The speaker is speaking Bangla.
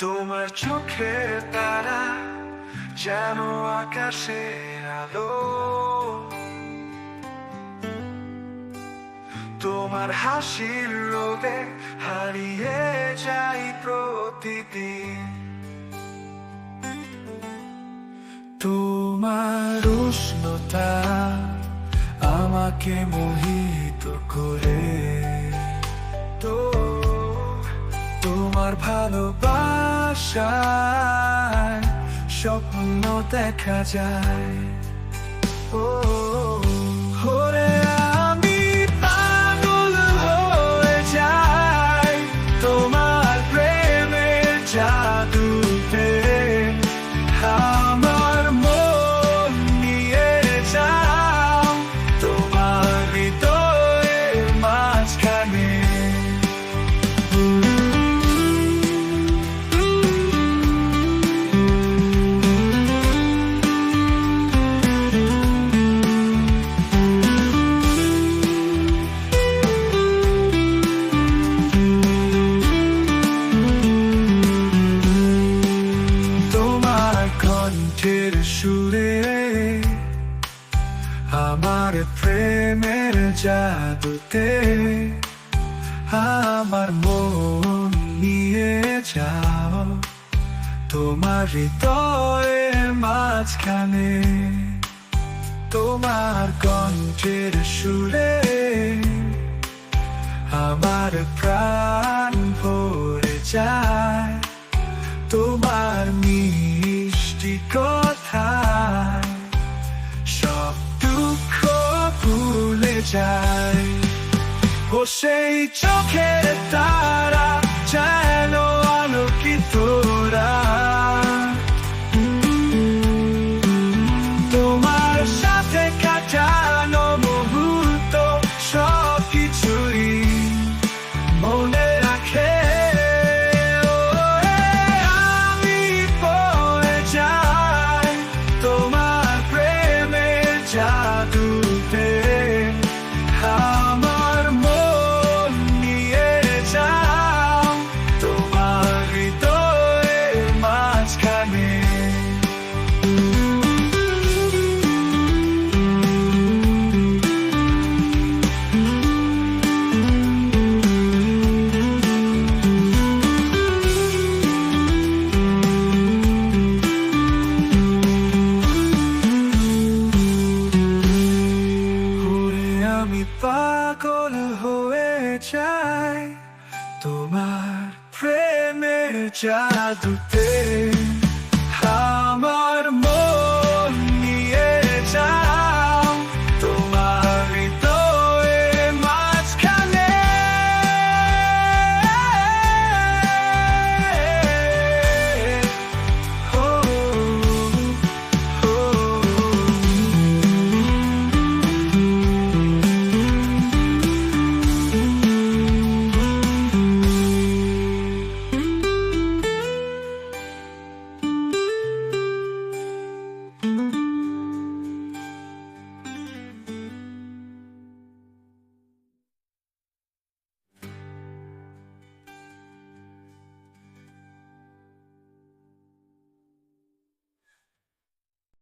তোমার চোখে তারা যেন আকাশে আলো। তোমার হাসির রোদে হারিয়ে যাই প্রতিদিন। তোমার উষ্ণতা আমাকে মোহিত করে। তো তোমার ভালোবাসায় স্বপ্ন দেখা যায়। কণ্ঠের সুরে, আমার প্রেমের জাদুতে, আমার মন নিয়ে যাও তোমার হৃদয়ের মাঝখানে। তোমার কণ্ঠের সুরে, আমার প্রাণ ভরে যায়। যায় ও সেই চোখের তারা যেন আলোকিত। আমি পাগল হয়ে যাই তোমার প্রেমের জাদুতে।